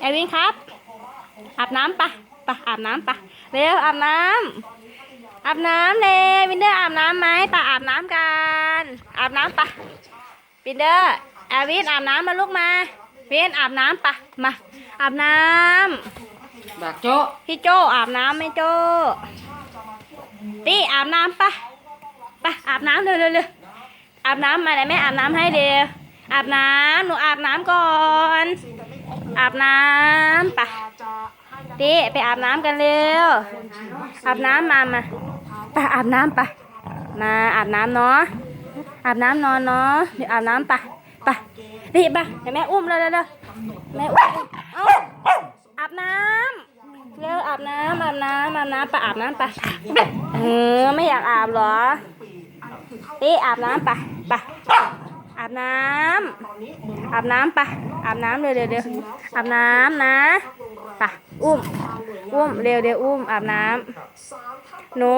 เอวินครับ อาบน้ำปะปะอาบน้ำปะเร็วอาบน้ำอาบน้ำเลยวินเดอร์อาบน้ำไหมปะอาบน้ำกันอาบน้ำปะวินเดอร์เอวินอาบน้ำมาลูกมาวินอาบน้ำปะมาอาบน้ำบักโจ๊ะพี่โจอาบน้ำไหมโจตี้อาบน้ำปะปะอาบน้ำเร็วเร็วเร็วอาบน้ำมาไหนแม่อาบน้ำให้เร็ว อาบน้ำหนูอาบน้ำก่อน อาบน้ำปะตี้ไปอาบน้ำกันเร็ว อาบน้ำมามาปะอาบน้ำปะมาอาบน้ำเนาะ อาบน้ำนอนเนาะ เดี๋ยวอาบน้ำปะปะนี่ปะเดี๋ยวแม่อุ้มเร็วเร็วเร็วแม่อุ้มเอาอาบน้ำเร็วอาบน้ำอาบน้ำอาบน้ำไปอาบน้ำไปเออไม่อยากอาบเหรอตีอาบน้ำไปไปอาบน้ำ อาบน้ำปะอาบน้ำเร็วเร็วเร็วอาบน้ำนะปะอุ้ม อุ้มเร็วเร็วอุ้มอาบน้ำหนู